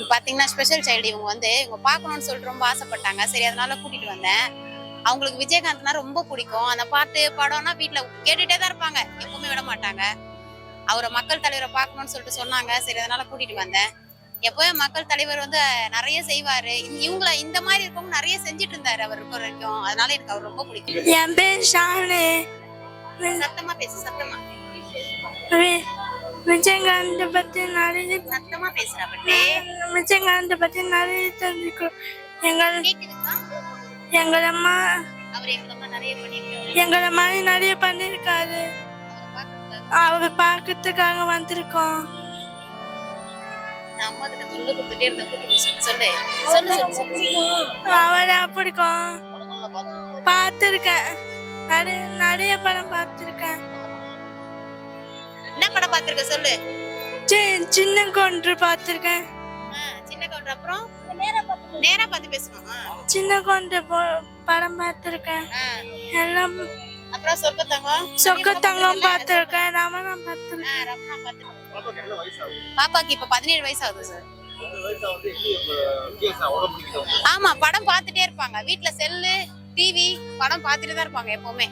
இப்போ பாத்தீங்கன்னா special child இவங்க வந்து இவங்க பார்க்கணும்னு சொல்லிட்டு ரொம்ப ஆசைப்பட்டாங்க. சரி அதனால கூட்டிட்டு வந்தேன். அவங்களுக்கு விஜயகாந்த்னா ரொம்ப பிடிக்கும். அந்த பாட்டு படம்னா வீட்ல கேட்டுட்டே தான் இருப்பாங்க. எப்பவுமே விட மாட்டாங்க. அவரை மக்கள் தலைவரை பார்க்கணும்னு சொல்லிட்டு சொன்னாங்க. சரி அதனால கூட்டிட்டு வந்தேன். எப்பவுமே மக்கள் தலைவர் வந்து நிறைய செய்வாரு. இவங்கள இந்த மாதிரி இருக்கவங்க நிறைய செஞ்சுட்டு இருந்தாரு அவர் இருக்கிற வரைக்கும். அதனால எனக்கு அவர் ரொம்ப பிடிக்கும். என் பேர் ஷானு. சத்தமா பேசு சத்தமா. விஜயகாந்த் பத்தி நிறைய சத்தமா பேசுறா பட்டு விஜயகாந்த் பத்தி நிறைய தெரிஞ்சுக்கணும் எங்கள் எங்கள் அம்மா எங்களை மாதிரி நிறைய பண்ணியிருக்காரு. அவரை பார்க்கறதுக்காக வந்திருக்கோம். அம்மா அவரை பிடிக்கும் பார்த்துருக்கேன். நிறைய நிறைய படம் பார்த்துருக்கேன். என்ன படம் பார்த்திருக்க சொல்லு? சின்ன கொன்று பார்த்துருக்கேன். ஆ, சின்ன கவுண்டர் அப்புறம்? நேரா பார்த்து பேசணும் ஆ, சின்ன போ- படம் பார்த்துருக்கேன். எல்லாம் அப்புறம் சொர்க்கத்தங்கம்? சொக்கத்தங்கம் பார்த்துருக்கேன். ரமணம் பார்த்துருக்கேன். பாப்பாக்கு இப்ப பதினேழு வயசு ஆகுது சார். ஆமா படம் பார்த்துட்டே இருப்பாங்க. வீட்ல செல்லு டிவி படம் பார்த்துட்டே தான் இருப்பாங்க எப்பவுமே.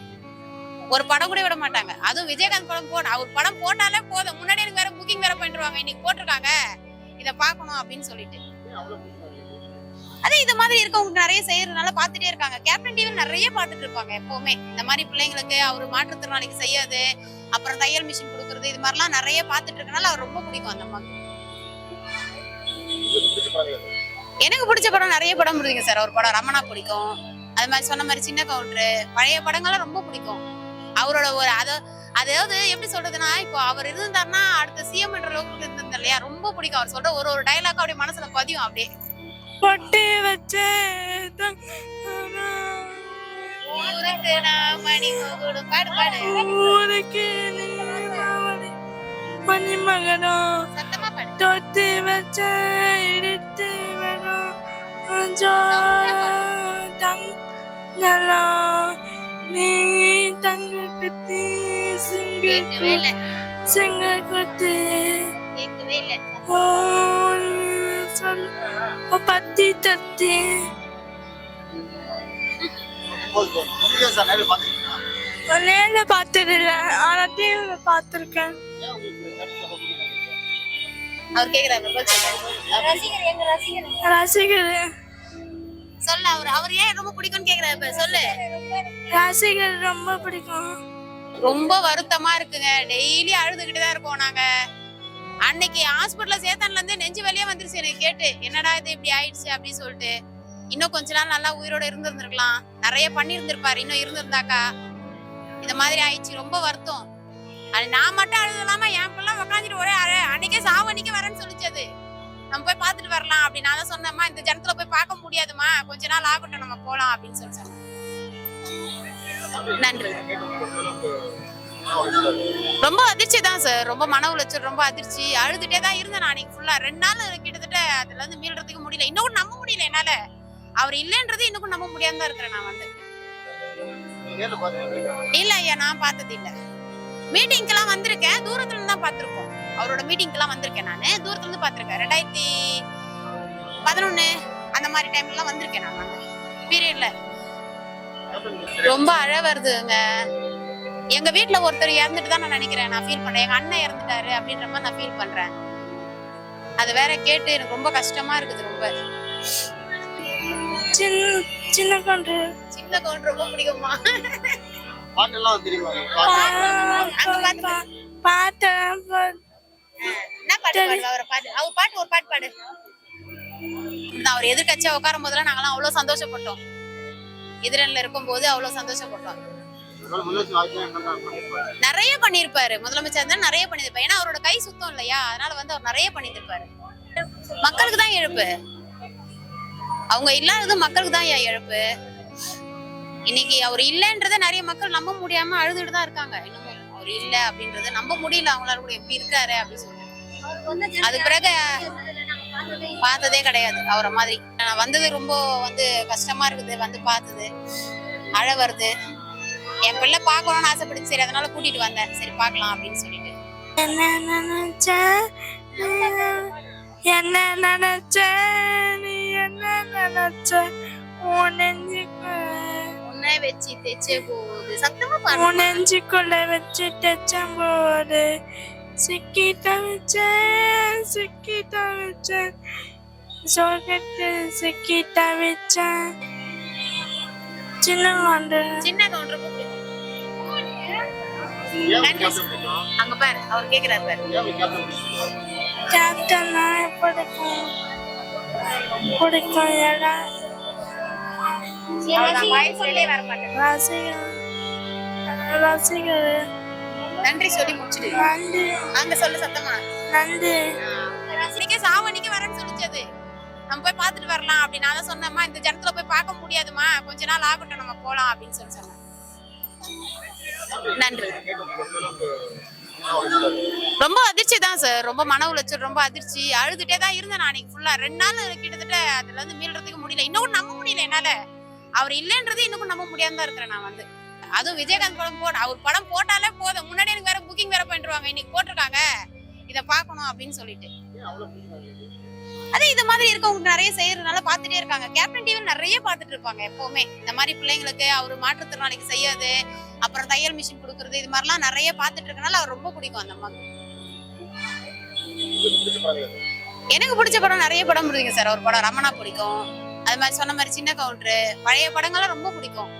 ஒரு படம் கூட விட மாட்டாங்க அதுவும் விஜயகாந்த் படம் போட அவர் படம் போட்டாலே போதும். முன்னாடி எனக்கு வேற புக்கிங் வேற பண்ணிருவாங்க இன்னைக்கு போட்டிருக்காங்க. இதை பார்க்கணும் அப்படின்னு சொல்லிட்டு. அதே இந்த மாதிரி இருக்கவங்களுக்கு நிறைய செய்யறதுனால பார்த்துட்டே இருக்காங்க. கேப்டன் டிவி நிறைய பாத்துட்டு இருப்பாங்க எப்பவுமே. இந்த மாதிரி பிள்ளைங்களுக்கு அவர் மாற்றுத்திறனாளிக்கு செய்யாது அப்புறம் தையல் மிஷின் கொடுக்கறது இது மாதிரிலாம் நிறைய பார்த்துட்டு இருக்கனால அவர் ரொம்ப பிடிக்கும் அந்த மாதிரி எனக்கு பிடிச்ச படம் நிறைய படம் பிடிக்கும் சார். ஒரு படம் ரமணா பிடிக்கும். அது மாதிரி சொன்ன மாதிரி சின்ன கவுண்டரு பழைய படங்கள்லாம் ரொம்ப பிடிக்கும். அவரோட ஒரு அத அதாவது எப்படி சொல்றதுன்னா இப்போ அவர் இருந்தாருன்னா அடுத்த சிஎம் என்ற அளவுக்கு இருந்திருந்தா இல்லையா? ரொம்ப பிடிக்கும். அவர் சொல்ற ஒரு ஒரு டைலாக் அப்படியே மனசுல பதியும் அப்படியே. பொட்டி வச்சே ஊருக்கு நான் மணி முகுடு பாடு பாடு. ஊருக்கு நீராவடி மணிமகனம் சத்தமா பாடு. தொட்டு வச்ச இழுத்து வரும் ஜோ தங் நல்லா நீ குத்தி சிங்க கேட்கவே இல்ல. சிங்க குத்தி கேட்கவே இல்ல. ஓ சொல் பத்தி தத்தி. நேர்ல பார்த்தது இல்ல ஆனா டிவில பார்த்திருக்கேன். அவர் கேக்குறாரு. ரசிகர் சொல்லு அவர் அவர் ஏன் ரொம்ப பிடிக்கும்னு கேக்குறாரு இப்ப சொல்லு. ரசிகர் ரொம்ப பிடிக்கும். ரொம்ப வருத்தமா இருக்குங்க. டெய்லி அழுதுகிட்டு தான் இருக்கோம் நாங்க. அன்னைக்கு ஹாஸ்பிட்டல்ல சேத்தான்ல இருந்து நெஞ்சு வலியே வந்துருச்சு எனக்கு கேட்டு. என்னடா இது இப்படி ஆயிடுச்சு அப்படின்னு சொல்லிட்டு. இன்னும் கொஞ்ச நாள் நல்லா உயிரோட இருந்திருந்திருக்கலாம். நிறைய பண்ணியிருந்திருப்பாரு. இன்னும் இருந்திருந்தாக்கா. இந்த மாதிரி ஆயிடுச்சு. ரொம்ப வருத்தம். அது நான் மட்டும் அழுதலாம? என் பிள்ளை உக்காந்துட்டு ஒரே அழ அன்னைக்கே சாவு வரேன்னு சொல்லிச்சது நம்ம போய் பார்த்துட்டு வரலாம் அப்படி. நான் தான் சொன்னேம்மா இந்த ஜனத்துல போய் பார்க்க முடியாதும்மா. கொஞ்ச நாள் ஆகட்டும் நம்ம போலாம் அப்படின்னு சொல்லி சொன்னேன். நன்றி. ரொம்ப அதிர்ச்சி தான் சார் ரொம்ப மன உளைச்சல் ரொம்ப அதிர்ச்சி. அழுதுட்டே தான் இருந்தேன் நான் அன்னைக்கு ஃபுல்லா ரெண்டு நாள் கிட்டத்தட்ட அதுல இருந்து மீள்றதுக்கு முடியல. இன்னும் நம்ப முடியல என்னால. அவர் இல்லைன்றது இன்னும் நம்ப முடியாம தான் இருக்கிறேன் நான் வந்து. இல்ல ஐயா நான் பார்த்தது இல்ல. மீட்டிங்க்கெல்லாம் வந்திருக்கேன். தூரத்துல இருந்து தான் பார்த்திருக்கோம். அவரோட மீட்டிங்க்கெல்லாம் வந்திருக்கேன் நானு. தூரத்துல இருந்து பார்த்திருக்கேன். ரெண்டாயிரத்தி பதினொன்னு அந்த மாதிரி டைம்ல எல்லாம் வந்திருக்கேன் நான் அந்த பீரியட்ல ரொம்ப அழ வருதுங்க. எங்க வீட்ல ஒருத்தர் இறந்துட்டு தான் நான் நினைக்கிறேன். நான் ஃபீல் பண்றேன் எங்க அண்ணன் இறந்துட்டாரு அப்படின்ற மாதிரி நான் ஃபீல் பண்றேன். அது வேற கேட்டு எனக்கு ரொம்ப கஷ்டமா இருக்குது ரொம்ப. சின்ன சின்ன கொன்று சின்ன கவுண்ட் ரொம்ப பிடிக்குமா பாட்டெல்லாம் தெரியுமா? அங்க பாத்து. பார்த்தேன் என்ன பாட்டு பாடு அவரை பாட்டு அவர் பாட்டு ஒரு பாட்டு பாடு. நான் அவர் எதிர்கட்சியா உட்காரும் போதெல்லாம் நாங்கெல்லாம் அவ்வளவு சந்தோஷப்பட்டோம். எதிரன்ல இருக்கும் போது அவ்வளவு சந்தோஷப்பட்டோம் நிறைய பண்ணிருப்பாரு முதலமைச்சர் இருந்தா நிறைய பண்ணிருப்பாரு ஏன்னா அவரோட கை சுத்தம் இல்லையா? அதனால வந்து அவர் நிறைய பண்ணிருப்பாரு மக்களுக்கு தான் இழப்பு. அவங்க இல்லாதது மக்களுக்கு தான் இழப்பு. இன்னைக்கு அவர் இல்லைன்றத நிறைய மக்கள் நம்ப முடியாம அழுதுட்டு தான் இருக்காங்க. இன்னமும் அவர் இல்ல அப்படின்றத நம்ப முடியல. அவங்களால கூட எப்படி இருக்காரு அப்படின்னு சொல்லிட்டு. அது பிறகு பார்த்ததே கிடையாது அவரை மாதிரி. நான் வந்தது ரொம்ப வந்து கஷ்டமா இருக்குது வந்து பார்த்தது. அழ வருது. என் பிள்ளை பார்க்கணும்னு ஆசைப்பட்டு சரி அதனால கூட்டிட்டு வந்தேன். சரி பார்க்கலாம் அப்படின்னு சொல்லிட்டு. என்ன நினைச்ச? என்ன நினைச்ச? நீ என்ன நினைச்ச? உன்னை வச்சு தைச்சே போகுது சத்தமா உன் நெஞ்சுக்குள்ள வச்சு டச்சம் போடு சிக்கிட்ட வச்சேன் சிக்கிட்ட வச்சேன். சொர்க்கத்து சிக்கிட்ட வச்சேன். சின்ன கொண்டு சின்ன கவுண்டர்? அங்க பாரு அவர் கேக்குறாரு பாரு. ஏன் கேப்டன் பிடிக்கும்? கேப்டன்னா பிடிக்கும் பிடிக்கும் மாட்டேன் ரசிகர் ரசிகர். நன்றி சொல்லி முடிச்சிடு. நன்றி. அங்க சொல்லு சத்தமா. நன்றி. இன்னைக்கே சாவணிக்கு வரேன்னு சொல்லிச்சது. நம்ம போய் பார்த்துட்டு வரலாம் அப்படி. நான் சொன்னேம்மா இந்த ஜனத்துல போய் பார்க்க முடியாதுமா கொஞ்ச நாள் ஆகட்டும் நம்ம போலாம் அப்படின்னு சொல்லி சொன்னேன். நன்றி. ரொம்ப அதிர்ச்சி தான் சார் ரொம்ப மன உளைச்சல் ரொம்ப அதிர்ச்சி. அழுதுட்டே தான் இருந்தேன் நான் அன்னைக்கு ஃபுல்லா ரெண்டு நாள் கிட்டத்தட்ட அதுல இருந்து மீள்றதுக்கு முடியல. இன்னும் நம்ப முடியல என்னால. அவர் இல்லைன்றது இன்னும் நம்ப முடியாம தான் இருக்கிறேன் நான் வந்து. அதுவும் விஜயகாந்த் படம் போட அவர் படம் போட்டாலே போதும். முன்னாடி எனக்கு வேற புக்கிங் வேற பண்ணிருவாங்க இன்னைக்கு போட்டிருக்காங்க. இத பார்க்கணும் அப்படின்னு சொல்லிட்டு. அதே இந்த மாதிரி இருக்கவங்க நிறைய செய்யறதுனால பார்த்துட்டே இருக்காங்க. கேப்டன் டிவி நிறைய பார்த்துட்டு இருப்பாங்க எப்பவுமே. இந்த மாதிரி பிள்ளைங்களுக்கு அவர் மாற்றுத்திறனாளிக்கு செய்யாது அப்புறம் தையல் மிஷின் கொடுக்கறது இது மாதிரிலாம் நிறைய பார்த்துட்டு இருக்கனால அவர் ரொம்ப பிடிக்கும் அந்த மாதிரி எனக்கு பிடிச்ச படம் நிறைய படம் பிடிக்கும் சார். ஒரு படம் ரமணா பிடிக்கும். அது மாதிரி சொன்ன மாதிரி சின்ன கவுண்டரு பழைய படங்கள்லாம் ரொம்ப பிடிக்கும்.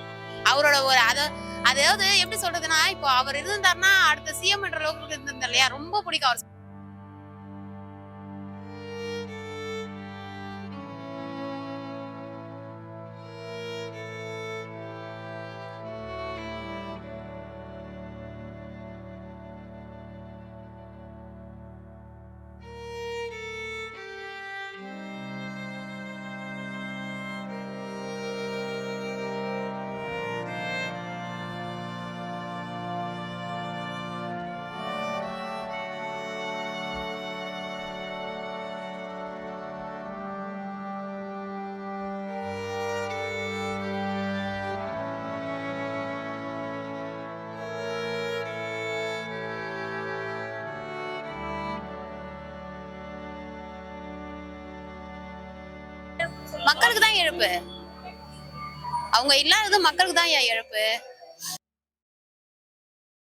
அவரோட ஒரு அதை அதாவது எப்படி சொல்றதுன்னா இப்போ அவர் இருந்தாருன்னா அடுத்த சிஎம் என்ற அளவுக்கு இருந்திருந்தார் இல்லையா? ரொம்ப பிடிக்கும் அவர் மக்களுக்கு தான் இழப்பு. அவங்க இல்லாதது மக்களுக்கு தான் இழப்பு?